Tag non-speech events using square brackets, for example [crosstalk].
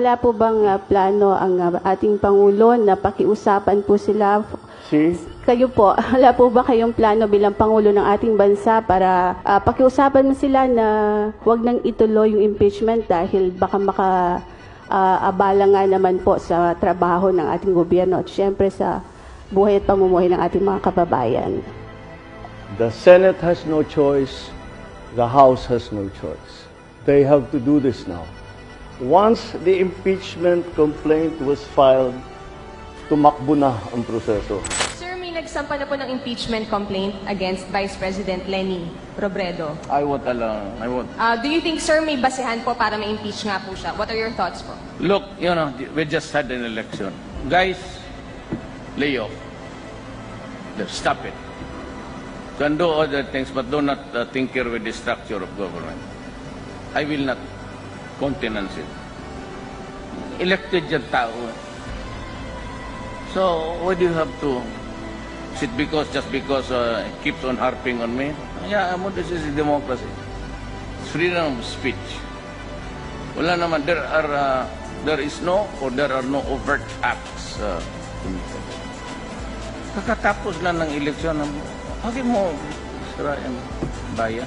Wala po bang ah, plano ang ah, ating Pangulo na pakiusapan po sila? Si? Kayo po, [laughs] wala po ba kayong plano bilang Pangulo ng ating bansa para ah, pakiusapan mo sila na wag nang ituloy yung impeachment dahil baka maka ah, abala nga naman po sa trabaho ng ating gobyerno at syempre sa buhay at pamumuhay ng ating mga kababayan. The Senate has no choice. The House has no choice. They have to do this now. Once the impeachment complaint was filed, tumakbo na ang proseso. Sir, may nagsampa na po ng impeachment complaint against Vice President Lenny Robredo. I won't allow. I won't. Uh, do you think, sir, may basehan po para ma-impeach nga po siya? What are your thoughts po? Look, you know, we just had an election. Guys, lay off. Just Stop it. Can do other things, but do not uh, tinker with the structure of government. I will not countenance it. Elected yung tao. eh. So, why do you have to? Is it because, just because uh, he keeps on harping on me? Yeah, mo, this is democracy. It's freedom of speech. Wala naman, there are, uh, there is no or there are no overt acts uh. Kakatapos lang ng eleksyon, bakit mo sira yung bayan?